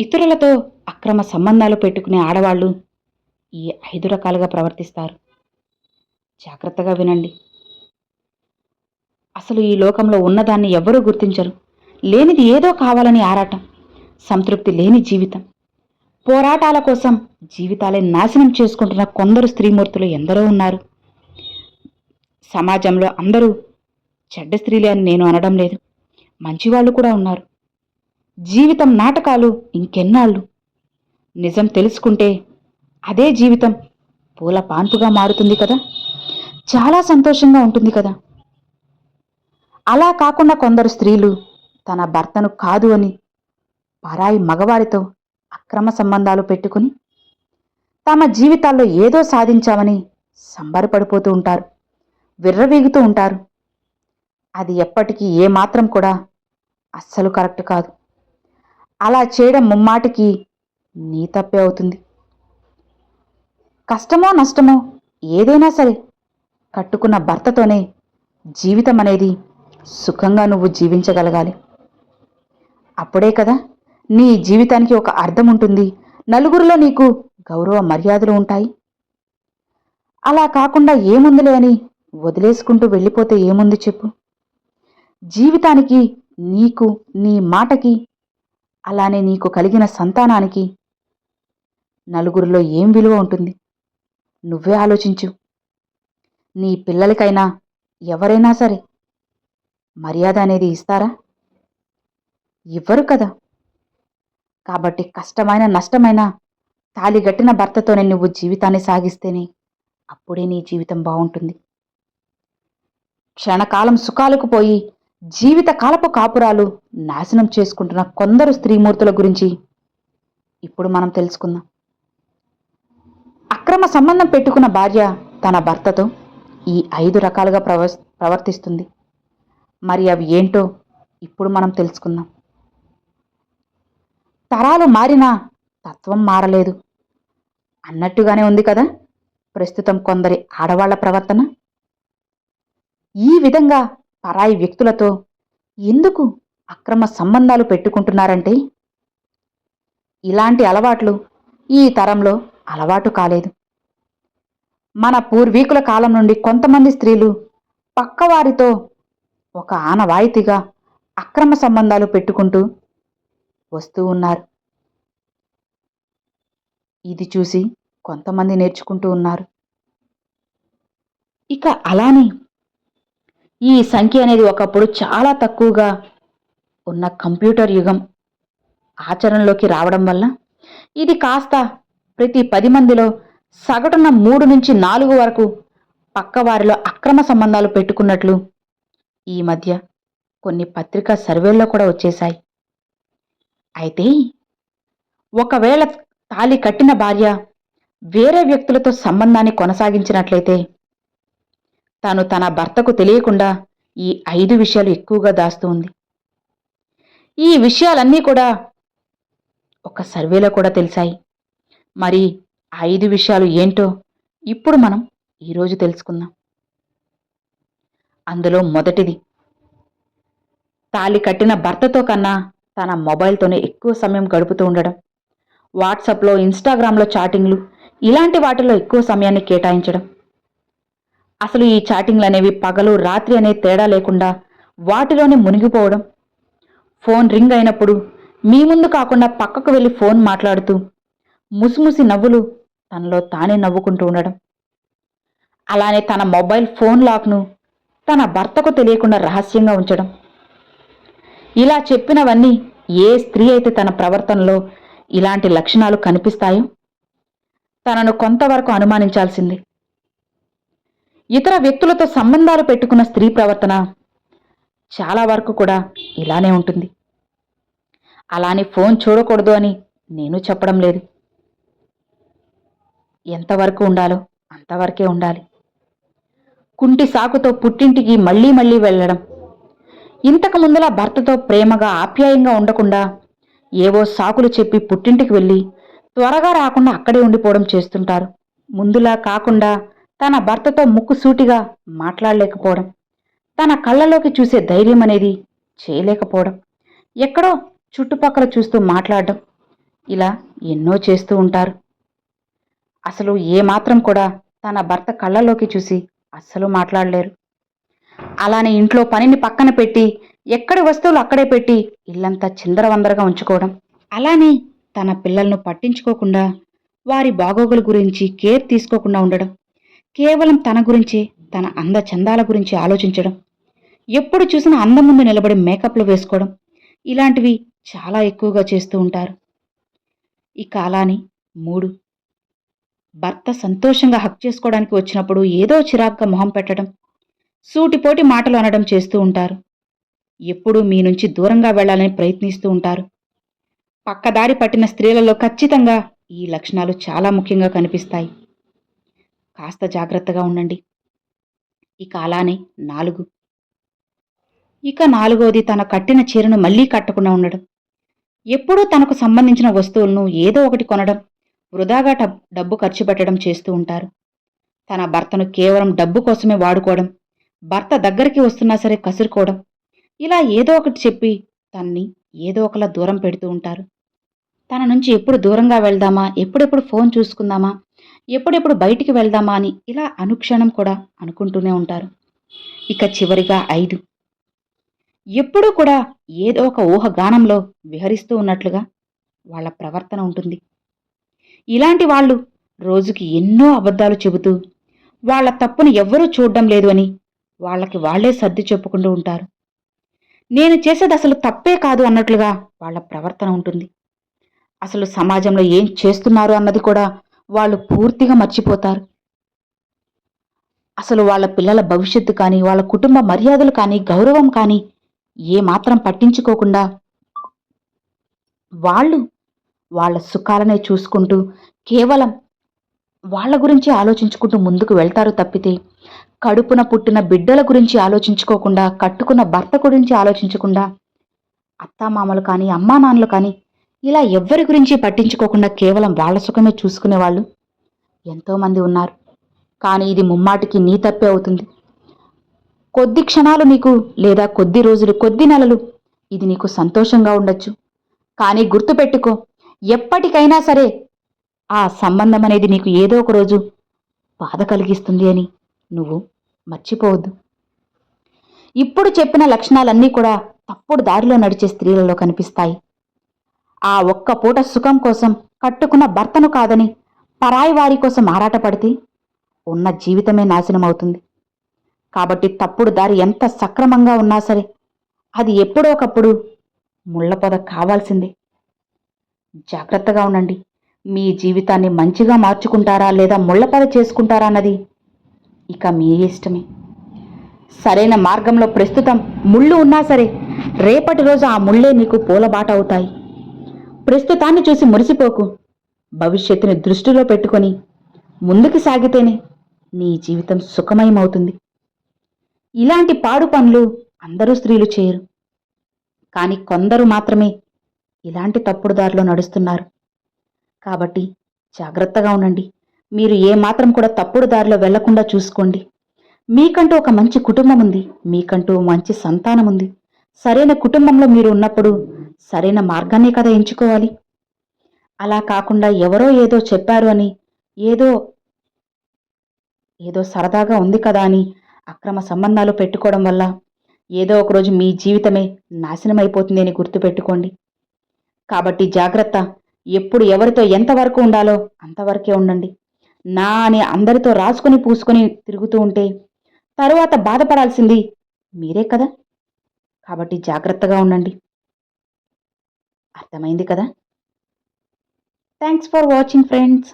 ఇతరులతో అక్రమ సంబంధాలు పెట్టుకునే ఆడవాళ్ళు ఈ ఐదు రకాలుగా ప్రవర్తిస్తారు. జాగ్రత్తగా వినండి. అసలు ఈ లోకంలో ఉన్నదాన్ని ఎవ్వరూ గుర్తించరు. లేనిది ఏదో కావాలని ఆరాటం సంతృప్తి లేని జీవితం. పోరాటాల కోసం జీవితాలే నాశనం చేసుకుంటున్న కొందరు స్త్రీమూర్తులు ఎందరో ఉన్నారు. సమాజంలో అందరూ చెడ్డ స్త్రీలే అని నేను అనడం లేదు. మంచివాళ్ళు కూడా ఉన్నారు. జీవితం నాటకాలు ఇంకెన్నాళ్ళు? నిజం తెలుసుకుంటే అదే జీవితం పూల పాన్పుగా మారుతుంది కదా? చాలా సంతోషంగా ఉంటుంది కదా? అలా కాకుండా కొందరు స్త్రీలు తన భర్తను కాదు అని పరాయి మగవారితో అక్రమ సంబంధాలు పెట్టుకుని తమ జీవితాల్లో ఏదో సాధించామని సంబరపడిపోతూ ఉంటారు విర్రవీగుతూ ఉంటారు. అది ఎప్పటికీ ఏమాత్రం కూడా అస్సలు కరెక్ట్ కాదు. అలా చేయడం ముమ్మాటికి నీ తప్పే అవుతుంది. కష్టమో నష్టమో ఏదైనా సరే కట్టుకున్న భర్తతోనే జీవితం అనేది సుఖంగా నువ్వు జీవించగలగాలి. అప్పుడే కదా నీ జీవితానికి ఒక అర్థం ఉంటుంది. నలుగురిలో నీకు గౌరవ మర్యాదలు ఉంటాయి. అలా కాకుండా ఏముందిలే అని వదిలేసుకుంటూ వెళ్ళిపోతే ఏముంది చెప్పు. జీవితానికి నీకు నీ మాటకి అలానే నీకు కలిగిన సంతానానికి నలుగురిలో ఏం విలువ ఉంటుంది? నువ్వే ఆలోచించు. నీ పిల్లలకైనా ఎవరైనా సరే మర్యాద అనేది ఇస్తారా? ఇవ్వరు కదా. కాబట్టి కష్టమైన నష్టమైన తాలిగట్టిన భర్తతోనే నువ్వు జీవితాన్ని సాగిస్తేనే అప్పుడే నీ జీవితం బాగుంటుంది. క్షణకాలం సుఖాలకు పోయి జీవిత కాలపు కాపురాలు నాశనం చేసుకుంటున్న కొందరు స్త్రీమూర్తుల గురించి ఇప్పుడు మనం తెలుసుకుందాం. అక్రమ సంబంధం పెట్టుకున్న భార్య తన భర్తతో ఈ ఐదు రకాలుగా ప్రవ ప్రవర్తిస్తుంది. మరి అవి ఏంటో ఇప్పుడు మనం తెలుసుకుందాం. తరాలు మారినా తత్వం మారలేదు. అన్నట్టుగానే ఉంది కదా? ప్రస్తుతం కొందరి ఆడవాళ్ళ ప్రవర్తన. ఈ విధంగా పరాయి వ్యక్తులతో ఎందుకు అక్రమ సంబంధాలు పెట్టుకుంటున్నారంటే? ఇలాంటి అలవాట్లు ఈ తరంలో అలవాటు కాలేదు. మన పూర్వీకుల కాలం నుండి కొంతమంది స్త్రీలు పక్కవారితో ఒక ఆనవాయితీగా అక్రమ సంబంధాలు పెట్టుకుంటూ వస్తూ ఉన్నారు. ఇది చూసి కొంతమంది నేర్చుకుంటూ ఉన్నారు. ఇక అలానే ఈ సంఖ్య అనేది ఒకప్పుడు చాలా తక్కువగా ఉన్న కంప్యూటర్ యుగం ఆచరణలోకి రావడం వల్ల ఇది కాస్త ప్రతి పది మందిలో సగటున మూడు నుంచి నాలుగు వరకు పక్కవారిలో అక్రమ సంబంధాలు పెట్టుకున్నట్లు ఈ మధ్య కొన్ని పత్రికా సర్వేల్లో కూడా వచ్చేశాయి. అయితే ఒకవేళ తాలి కట్టిన భార్య వేరే వ్యక్తులతో సంబంధాన్ని కొనసాగించినట్లయితే తాను తన భర్తకు తెలియకుండా ఈ ఐదు విషయాలు ఎక్కువగా దాస్తూ ఉంది. ఈ విషయాలన్నీ కూడా ఒక సర్వేలో కూడా తెలిసాయి. మరి ఐదు విషయాలు ఏంటో ఇప్పుడు మనం ఈరోజు తెలుసుకుందాం. అందులో మొదటిది తాలి కట్టిన భర్తతో కన్నా తన మొబైల్తోనే ఎక్కువ సమయం గడుపుతూ ఉండడం. వాట్సాప్లో ఇన్స్టాగ్రామ్లో చాటింగ్లు ఇలాంటి వాటిలో ఎక్కువ సమయాన్ని కేటాయించడం. అసలు ఈ చాటింగ్లు అనేవి పగలు రాత్రి అనే తేడా లేకుండా వాటిలోనే మునిగిపోవడం. ఫోన్ రింగ్ అయినప్పుడు మీ ముందు కాకుండా పక్కకు వెళ్ళి ఫోన్ మాట్లాడుతూ ముసిముసి నవ్వులు తనలో తానే నవ్వుకుంటూ ఉండడం. అలానే తన మొబైల్ ఫోన్ లాక్ను తన భర్తకు తెలియకుండా రహస్యంగా ఉంచడం. ఇలా చెప్పినవన్నీ ఏ స్త్రీ అయితే తన ప్రవర్తనలో ఇలాంటి లక్షణాలు కనిపిస్తాయో తనను కొంతవరకు అనుమానించాల్సిందే. ఇతర వ్యక్తులతో సంబంధాలు పెట్టుకున్న స్త్రీ ప్రవర్తన చాలా వరకు కూడా ఇలానే ఉంటుంది. అలానే ఫోన్ చూడకూడదు అని నేను చెప్పడం లేదు. ఎంతవరకు ఉండాలో అంతవరకే ఉండాలి. కుంటి సాకుతో పుట్టింటికి మళ్ళీ మళ్ళీ వెళ్ళడం. ఇంతకు ముందులా భర్తతో ప్రేమగా ఆప్యాయంగా ఉండకుండా ఏవో సాకులు చెప్పి పుట్టింటికి వెళ్ళి త్వరగా రాకుండా అక్కడే ఉండిపోవడం చేస్తుంటారు. ముందులా కాకుండా తన భర్తతో ముక్కు సూటిగా మాట్లాడలేకపోవడం తన కళ్ళలోకి చూసే ధైర్యం అనేది చేయలేకపోవడం ఎక్కడో చుట్టుపక్కల చూస్తూ మాట్లాడడం ఇలా ఎన్నో చేస్తూ ఉంటారు. అసలు ఏమాత్రం కూడా తన భర్త కళ్ళలోకి చూసి అస్సలు మాట్లాడలేరు. అలానే ఇంట్లో పనిని పక్కన పెట్టి ఎక్కడి వస్తువులు అక్కడే పెట్టి ఇల్లంతా చిందరవందరగా ఉంచుకోవడం అలానే తన పిల్లలను పట్టించుకోకుండా వారి బాగోగుల గురించి కేర్ తీసుకోకుండా ఉండడం కేవలం తన గురించి తన అందచందాల గురించి ఆలోచించడం ఎప్పుడు చూసినా అందం ముందు నిలబడి మేకప్లు వేసుకోవడం ఇలాంటివి చాలా ఎక్కువగా చేస్తూ ఉంటారు. ఇక అలాని మూడు. భర్త సంతోషంగా హక్ చేసుకోవడానికి వచ్చినప్పుడు ఏదో చిరాగ్గా మొహం పెట్టడం సూటిపోటి మాటలు అనడం చేస్తూ ఉంటారు. ఎప్పుడూ మీ నుంచి దూరంగా వెళ్ళాలని ప్రయత్నిస్తూ ఉంటారు. పక్కదారి పట్టిన స్త్రీలలో ఖచ్చితంగా ఈ లక్షణాలు చాలా ముఖ్యంగా కనిపిస్తాయి. కాస్త జాగ్రత్తగా ఉండండి. ఇక అలానే నాలుగు. ఇక నాలుగోది తన కట్టిన చీరను మళ్ళీ కట్టకుండా ఉండడం. ఎప్పుడూ తనకు సంబంధించిన వస్తువులను ఏదో ఒకటి కొనడం వృధాగా డబ్బు ఖర్చు పెట్టడం చేస్తూ ఉంటారు. తన భర్తను కేవలం డబ్బు కోసమే వాడుకోవడం భర్త దగ్గరికి వస్తున్నా సరే కసురుకోవడం ఇలా ఏదో ఒకటి చెప్పి తన్ని ఏదో ఒకలా దూరం పెడుతూ ఉంటారు. తన నుంచి ఎప్పుడు దూరంగా వెళ్దామా ఎప్పుడెప్పుడు ఫోన్ చూసుకుందామా ఎప్పుడెప్పుడు బయటికి వెళ్దామా అని ఇలా అనుక్షణం కూడా అనుకుంటూనే ఉంటారు. ఇక చివరిగా ఐదు. ఎప్పుడూ కూడా ఏదో ఒక ఊహగానంలో విహరిస్తూ ఉన్నట్లుగా వాళ్ళ ప్రవర్తన ఉంటుంది. ఇలాంటి వాళ్ళు రోజుకి ఎన్నో అబద్ధాలు చెబుతూ వాళ్ళ తప్పును ఎవ్వరూ చూడడం లేదు అని వాళ్ళకి వాళ్ళే సర్ది చెప్పుకుంటూ ఉంటారు. నేను చేసేది అసలు తప్పే కాదు అన్నట్లుగా వాళ్ళ ప్రవర్తన ఉంటుంది. అసలు సమాజంలో ఏం చేస్తున్నారు అన్నది కూడా వాళ్ళు పూర్తిగా మర్చిపోతారు. అసలు వాళ్ళ పిల్లల భవిష్యత్తు కానీ వాళ్ళ కుటుంబ మర్యాదలు కానీ గౌరవం కానీ ఏ మాత్రం పట్టించుకోకుండా వాళ్ళు వాళ్ళ సుఖాలనే చూసుకుంటూ కేవలం వాళ్ళ గురించి ఆలోచించుకుంటూ ముందుకు వెళ్తారు తప్పితే కడుపున పుట్టిన బిడ్డల గురించి ఆలోచించుకోకుండా కట్టుకున్న భర్త గురించి ఆలోచించకుండా అత్తామామలు కానీ అమ్మా నాన్నలు కానీ ఇలా ఎవ్వరి గురించి పట్టించుకోకుండా కేవలం వాళ్ళ సుఖమే చూసుకునేవాళ్ళు? ఎంతోమంది ఉన్నారు. కానీ ఇది ముమ్మాటికి నీ తప్పే అవుతుంది. కొద్ది క్షణాలు నీకు లేదా కొద్ది రోజులు కొద్ది నెలలు ఇది నీకు సంతోషంగా ఉండొచ్చు. కానీ గుర్తుపెట్టుకో ఎప్పటికైనా సరే ఆ సంబంధం అనేది నీకు ఏదో ఒక రోజు బాధ కలిగిస్తుంది అని నువ్వు మర్చిపోవద్దు. ఇప్పుడు చెప్పిన లక్షణాలన్నీ కూడా తప్పుడు దారిలో నడిచే స్త్రీలలో కనిపిస్తాయి. ఆ ఒక్క పూట సుఖం కోసం కట్టుకున్న భర్తను కాదని పరాయి వారి కోసం ఆరాటపడితే ఉన్న జీవితమే నాశనమవుతుంది. కాబట్టి తప్పుడు దారి ఎంత సక్రమంగా ఉన్నా సరే అది ఎప్పుడో ఒకప్పుడు ముళ్ళపొద కావాల్సిందే. జాగ్రత్తగా ఉండండి. మీ జీవితాన్ని మంచిగా మార్చుకుంటారా లేదా ముళ్ళపొద చేసుకుంటారా అన్నది ఇక మీ ఇష్టమే. సరైన మార్గంలో ప్రస్తుతం ముళ్ళు ఉన్నా సరే రేపటి రోజు ఆ ముళ్ళే నీకు పూలబాట అవుతాయి. ప్రస్తుతాన్ని చూసి మురిసిపోకు. భవిష్యత్తుని దృష్టిలో పెట్టుకొని ముందుకు సాగితేనే నీ జీవితం సుఖమయమవుతుంది. ఇలాంటి పాడు పనులు అందరూ స్త్రీలు చేయరు. కానీ కొందరు మాత్రమే ఇలాంటి తప్పుడు దారిలో నడుస్తున్నారు. కాబట్టి జాగ్రత్తగా ఉండండి. మీరు ఏ మాత్రం కూడా తప్పుడు దారిలో వెళ్ళకుండా చూసుకోండి. మీకంటూ ఒక మంచి కుటుంబం ఉంది. మీకంటూ మంచి సంతానం ఉంది. సరైన కుటుంబంలో మీరు ఉన్నప్పుడు సరైన మార్గాన్నే కదా ఎంచుకోవాలి. అలా కాకుండా ఎవరో ఏదో చెప్పారు అని ఏదో ఏదో సరదాగా ఉంది కదా అని అక్రమ సంబంధాలు పెట్టుకోవడం వల్ల ఏదో ఒకరోజు మీ జీవితమే నాశనమైపోతుంది అని గుర్తుపెట్టుకోండి. కాబట్టి జాగ్రత్త. ఎప్పుడు ఎవరితో ఎంతవరకు ఉండాలో అంతవరకే ఉండండి. నా అని అందరితో రాసుకొని పూసుకొని తిరుగుతూ ఉంటే తరువాత బాధపడాల్సింది మీరే కదా. కాబట్టి జాగ్రత్తగా ఉండండి. అర్థమైంది కదా? Thanks for watching friends